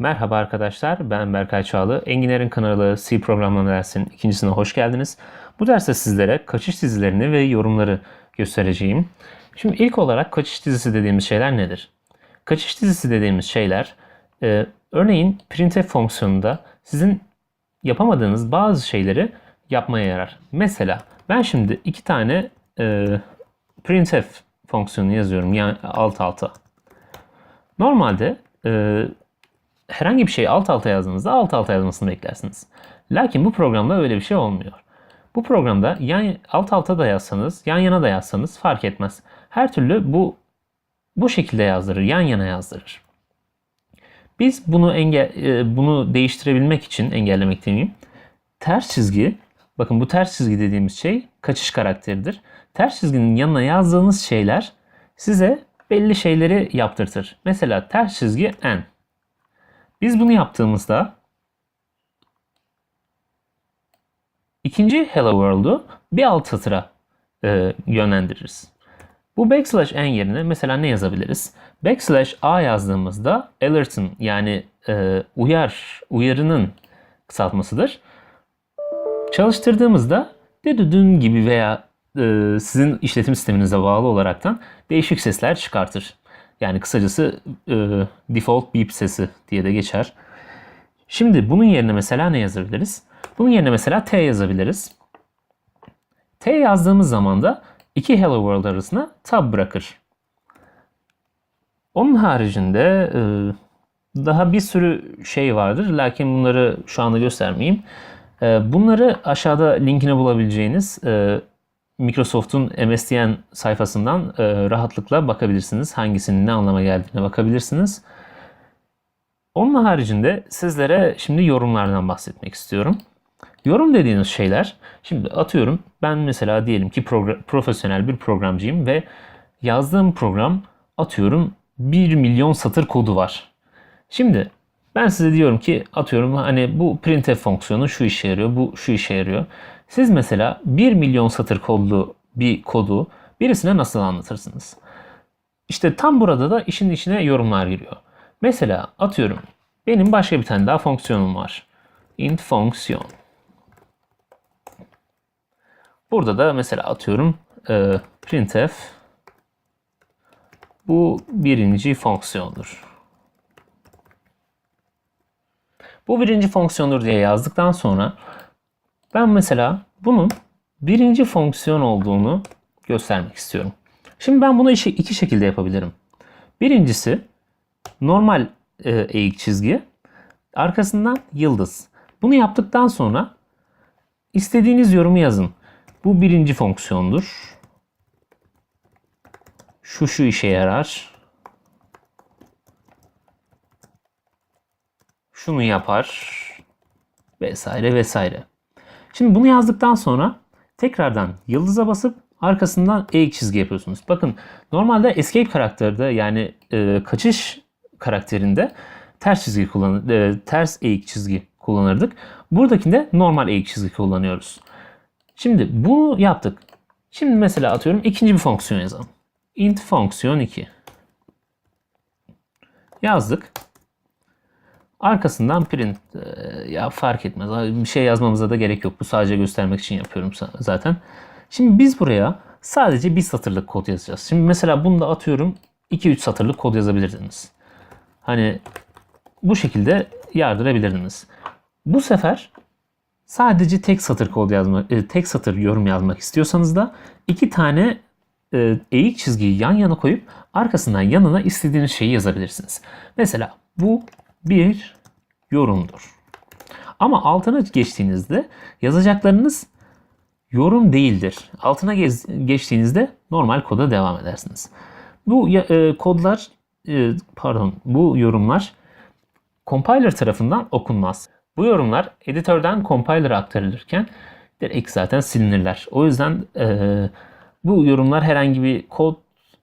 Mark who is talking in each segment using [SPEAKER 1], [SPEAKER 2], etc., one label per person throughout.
[SPEAKER 1] Merhaba arkadaşlar, ben Berkay Çağlı. Engineer'in kanalı C programlama dersinin ikincisine hoş geldiniz. Bu derste sizlere kaçış dizilerini ve yorumları göstereceğim. Şimdi ilk olarak kaçış dizisi dediğimiz şeyler nedir? Kaçış dizisi dediğimiz şeyler, e, örneğin printf fonksiyonunda sizin yapamadığınız bazı şeyleri yapmaya yarar. Mesela ben şimdi iki tane e, printf fonksiyonu yazıyorum yani alt alta. Normalde e, herhangi bir şeyi alt alta yazdığınızda alt alta yazmasını beklersiniz. Lakin bu programda öyle bir şey olmuyor. Bu programda yan, alt alta da yazsanız, yan yana da yazsanız fark etmez. Her türlü bu bu şekilde yazdırır, yan yana yazdırır. Biz bunu engel e, bunu değiştirebilmek için engellemek demeyeyim. Ters çizgi, bakın bu ters çizgi dediğimiz şey kaçış karakteridir. Ters çizginin yanına yazdığınız şeyler size belli şeyleri yaptırtır. Mesela ters çizgi n. Biz bunu yaptığımızda ikinci Hello World'u bir alt satıra e, yönlendiririz. Bu backslash n yerine mesela ne yazabiliriz? Backslash a yazdığımızda alert'ın yani e, uyar, uyarının kısaltmasıdır. Çalıştırdığımızda dedüdün gibi veya e, sizin işletim sisteminize bağlı olaraktan değişik sesler çıkartır. Yani kısacası e, default beep sesi diye de geçer. Şimdi bunun yerine mesela ne yazabiliriz? Bunun yerine mesela T yazabiliriz. T yazdığımız zaman da iki Hello World arasına tab bırakır. Onun haricinde e, daha bir sürü şey vardır. Lakin bunları şu anda göstermeyeyim. E, bunları aşağıda linkini bulabileceğiniz e, Microsoft'un MSDN sayfasından e, rahatlıkla bakabilirsiniz. Hangisinin ne anlama geldiğine bakabilirsiniz. Onun haricinde sizlere şimdi yorumlardan bahsetmek istiyorum. Yorum dediğiniz şeyler, şimdi atıyorum ben mesela diyelim ki profesyonel bir programcıyım ve yazdığım program atıyorum 1 milyon satır kodu var. Şimdi ben size diyorum ki atıyorum hani bu printf fonksiyonu şu işe yarıyor, bu şu işe yarıyor. Siz mesela 1 milyon satır kodlu bir kodu birisine nasıl anlatırsınız? İşte tam burada da işin içine yorumlar giriyor. Mesela atıyorum benim başka bir tane daha fonksiyonum var. int fonksiyon. Burada da mesela atıyorum e, printf bu birinci fonksiyondur. Bu birinci fonksiyondur diye yazdıktan sonra ben mesela bunun birinci fonksiyon olduğunu göstermek istiyorum. Şimdi ben bunu iki şekilde yapabilirim. Birincisi normal e, eğik çizgi, arkasından yıldız. Bunu yaptıktan sonra istediğiniz yorumu yazın. Bu birinci fonksiyondur. Şu şu işe yarar. Şunu yapar vesaire vesaire. Şimdi bunu yazdıktan sonra tekrardan yıldıza basıp arkasından eğik çizgi yapıyorsunuz. Bakın normalde escape karakterde yani e, kaçış karakterinde ters çizgi kullan e, ters eğik çizgi kullanırdık. Buradakinde normal eğik çizgi kullanıyoruz. Şimdi bunu yaptık. Şimdi mesela atıyorum ikinci bir fonksiyon yazalım. int fonksiyon 2. Yazdık. Arkasından print e, ya fark etmez. Bir şey yazmamıza da gerek yok. Bu sadece göstermek için yapıyorum zaten. Şimdi biz buraya sadece bir satırlık kod yazacağız. Şimdi mesela bunu da atıyorum 2-3 satırlık kod yazabilirdiniz. Hani bu şekilde yardırabilirdiniz. Bu sefer sadece tek satır kod yazmak, e, tek satır yorum yazmak istiyorsanız da iki tane e, eğik çizgiyi yan yana koyup arkasından yanına istediğiniz şeyi yazabilirsiniz. Mesela bu bir yorumdur. Ama altına geçtiğinizde yazacaklarınız yorum değildir. Altına geçtiğinizde normal koda devam edersiniz. Bu e, kodlar e, pardon bu yorumlar compiler tarafından okunmaz. Bu yorumlar editörden compiler'a aktarılırken direkt zaten silinirler. O yüzden e, bu yorumlar herhangi bir kod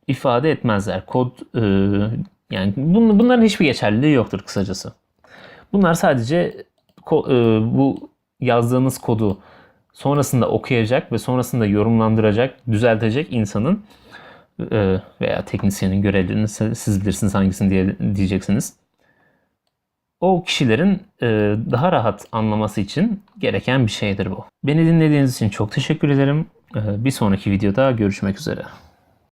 [SPEAKER 1] ifade etmezler. Kod e, yani bunların hiçbir geçerliliği yoktur kısacası. Bunlar sadece bu yazdığınız kodu sonrasında okuyacak ve sonrasında yorumlandıracak, düzeltecek insanın e, veya teknisyenin görevlerini siz bilirsiniz hangisini diye diyeceksiniz. o kişilerin e, daha rahat anlaması için gereken bir şeydir bu. Beni dinlediğiniz için çok teşekkür ederim. E, bir sonraki videoda görüşmek üzere.